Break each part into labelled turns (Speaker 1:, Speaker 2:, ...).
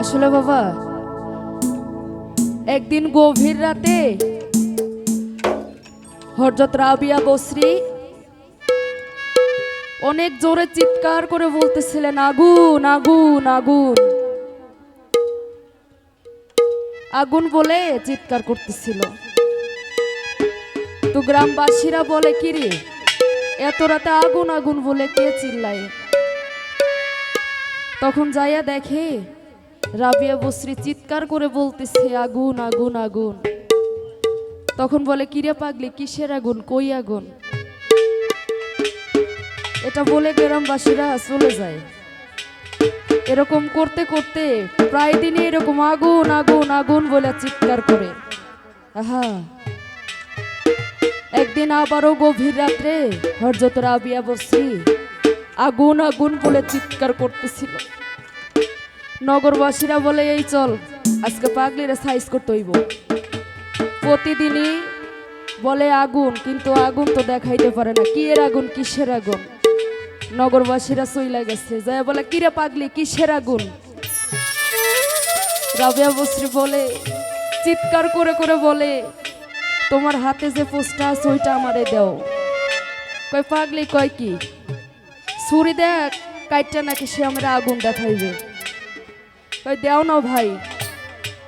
Speaker 1: আসলে বাবা, একদিন গভীর রাতে হরজত রাবিয়া বসরি অনেক জোরে চিৎকার করে বলতেছিলেন, আগুন আগুন আগুন। আগুন বলে চিৎকার করতেছিল। তো গ্রামবাসীরা বলে কিরে এত রাতে আগুন আগুন বলে কে চিল্লায়? তখন যাইয়া দেখে রাবিয়া বসরি চিৎকার করে বলতেছে, আগুন আগুন আগুন। তখন বলে, কিরে পাগলি, কিসের আগুন? কই আগুন? এটা বলে গ্রামবাসীরা চলে যায়। এরকম করতে করতে প্রায় দিনই এরকম আগুন আগুন আগুন বলে চিৎকার করে। আহা। একদিন আবারও গভীর রাত্রে হরজত রাবিয়া বসরি আগুন আগুন বলে চিৎকার করতেছিল। নগরবাসীরা বলে, এই চল, আজকে পাগলিরা সাইজ করতে হইব। প্রতিদিনই বলে আগুন, কিন্তু আগুন তো দেখাইতে পারে না। কি এর আগুন? কিসের আগুন? নগরবাসীরা চইলা গেছে। যায় বলে, কিরে পাগলি, কিসের আগুন? রাবিয়া বসরি বলে, চিৎকার করে করে বলে, তোমার হাতে যে পোস্টটা আছে, ওইটা আমারে দাও। কয়, পাগলি, কয় কি? ছুরি দেখ, কাইটটা নাকি সে আমরা আগুন দেখাইবে। কয় দেও না ভাই।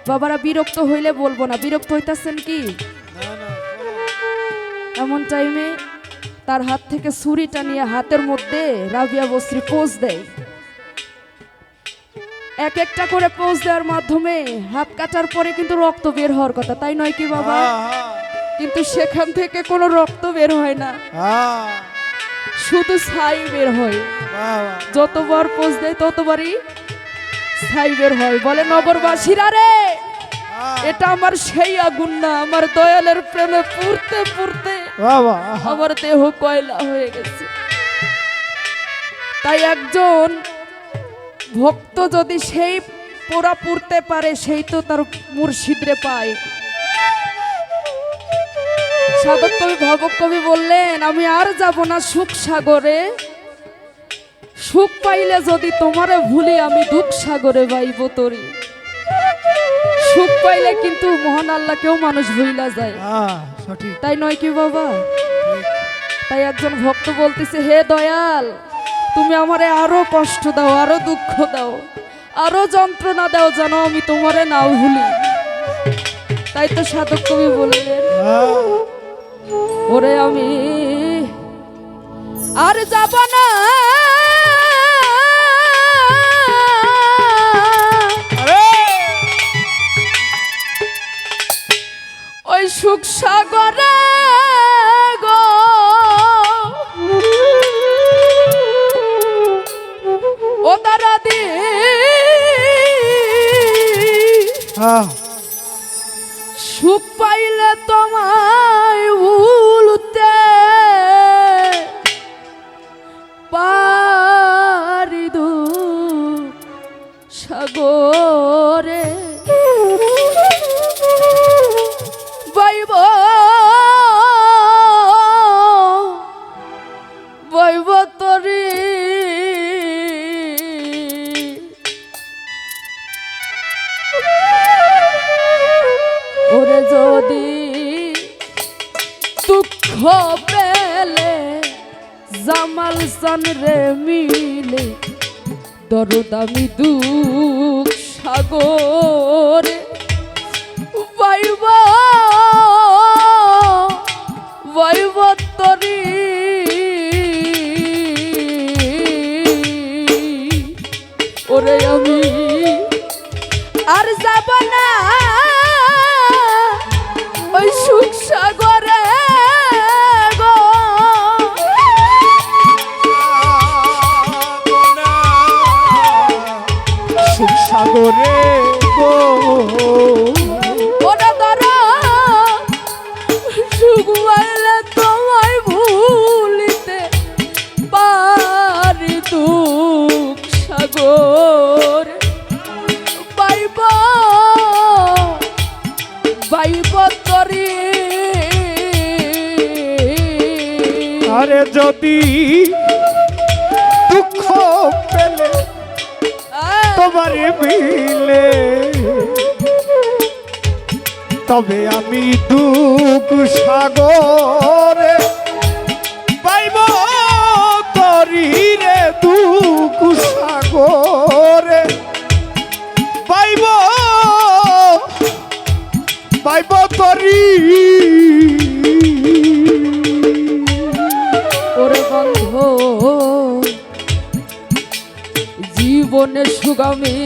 Speaker 1: বাবারা বিরক্ত হইলে বলব না। বিরক্ত হইতাছেন কি? এমন টাইমে তার হাত থেকে ছুরিটা নিয়ে হাতের মধ্যে রাবিয়া বস্ত্রী পোজ দেয়। এক একটা করে পোজ দেওয়ার মাধ্যমে হাত কাটার পরে কিন্তু রক্ত বের হওয়ার কথা। তাই নয় কি বাবা? কিন্তু সেখান থেকে কোনো রক্ত বের হয় না। শুধু ছাই বের হয়। যতবার পোজ দেয় ততবারই ছাই বের হয়। বলে নগরবাসীরা রে এটা আমার সেই আগুন না আমার দয়ালের প্রেমে পুড়তে পুড়তে আমার দেহ কয়লা হয়ে গেছে। তাই একজন ভক্ত যদি সেই পোড়া পুড়তে পারে সেই তো তার মুর্শিদরে পায়। সাধক কবি ভবক কবি বললেন আমি আর যাব না সুখ সাগরে সুখ পাইলে যদি তোমারে ভুলি আমি দুঃখ সাগরে বাইব তরি। সুখ পাইলে কিন্তু মহান আল্লাহকেও মানুষ ভুইলা যায়। তাই নয় কি বাবা? তাই একজন ভক্ত বলতেছে হে দয়াল তুমি আমারে আরও কষ্ট দাও আরও দুঃখ দাও আরও যন্ত্রণা দাও যেন আমি তোমারে নাও ভুলি। তাই তো সাধক কবি বললেন ওরে আমি আর যাব না। যদি দুঃখ পেলে জামাল সান রে মিলে দরদামি দুঃখ সাগরে সাগরে গো। ওটা ধরো। সুখ পাইলে তোমায় ভুলিতে পারি দুঃখ সাগর। পাইব পাইব তরি।
Speaker 2: আরে যদি দুঃখ পেলে সবারে মিলে? তবে আমি দুঃখ সাগরে পাইব তরি রে দুঃখ সাগরে।
Speaker 1: me.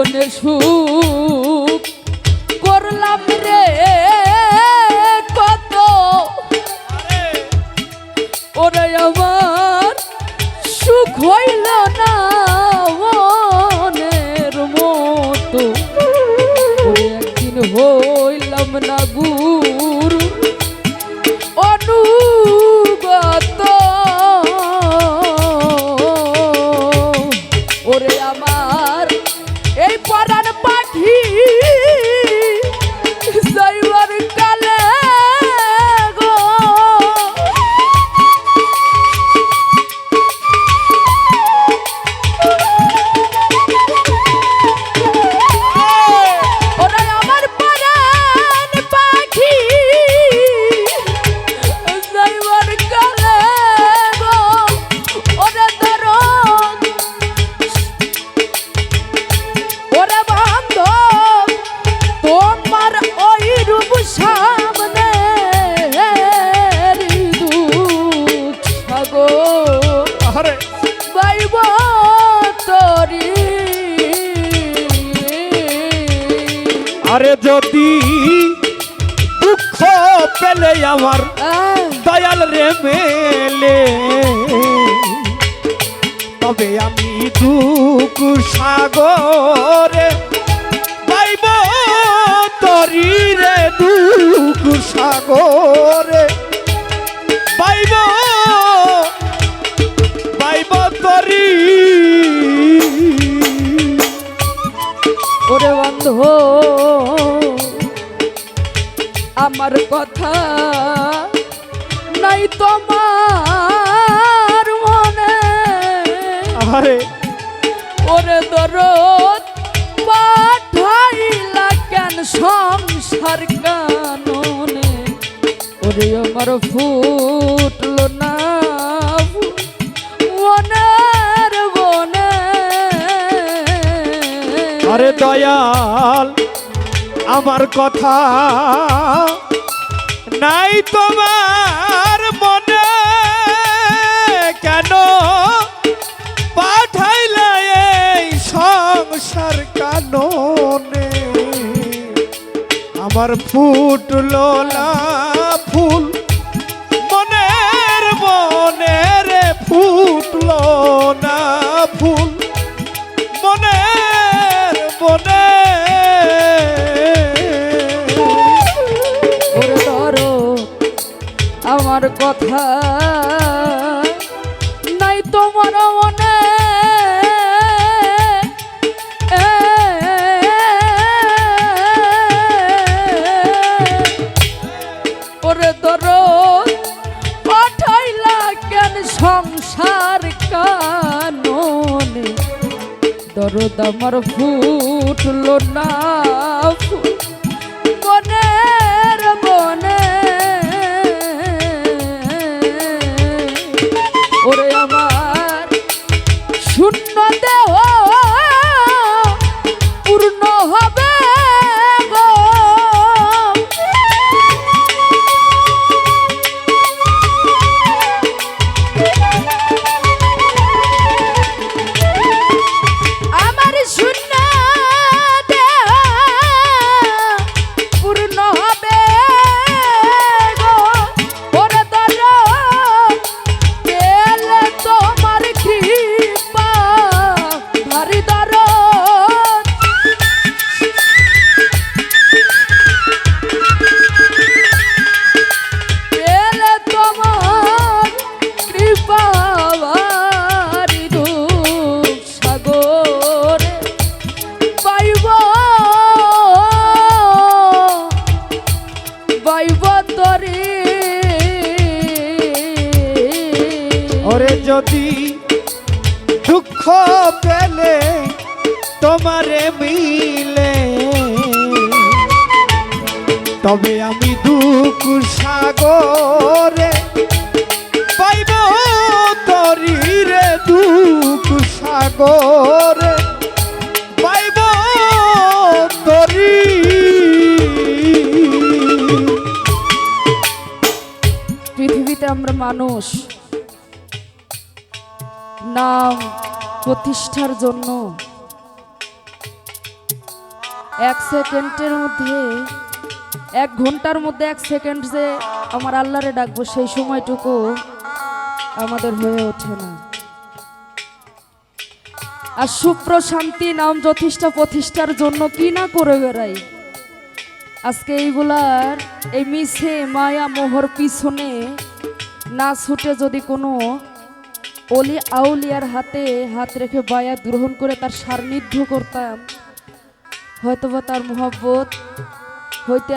Speaker 1: জীবনে সুখ
Speaker 2: পেলে আমার দয়াল রে মেলে। তবে আমি দুঃখ সাগরে পাইব তরি রে দুঃখ সাগরে। পাইব পাইব তরি।
Speaker 1: ওরে বন্ধ আমার কথা। নাই তোমার মনে।
Speaker 2: আরে
Speaker 1: ওরে দরদ পাঠাইলা কেন সংসার কাননে? ওরে আমার ফুটলো না মনের বনে।
Speaker 2: আরে দয়াল আমার কথা নাই তোমার মনে। কেন পাঠাইলে এই সংসার কাননে? আমার ফুটলো না
Speaker 1: নাই তোমার মনে ওরে ধরো পাঠাইলা কেন সংসার কাননে? দরদ আমার ফুটলো
Speaker 2: দুঃখ পেলে তোমারে মিলে। তবে আমি দুঃখ সাগরে পাইব তরি রে দুঃখ সাগরে পাইব তরি।
Speaker 1: পৃথিবীতে আমরা মানুষ। নাম প্রতিষ্ঠার জন্য। এক সেকেন্ডের মধ্যে, এক ঘণ্টার মধ্যে এক সেকেন্ড যে আমার আল্লাহরে ডাকবো, সেই সময়টুকু আমাদের হয়ে ওঠে না। আর সুপ্রশান্তি নাম যথেষ্টা প্রতিষ্ঠার জন্য কি না করে বেড়াই? আজকে এইগুলার, এই মিছে, মায়া, মোহর পিছনে না ছুটে যদি কোনো অলি আউলিয়ার হাতে হাত রেখে বায়া গ্রহণ করে তার সান্নিধ্য করতাম। হয়তোবা তার মোহাব্বত হইতে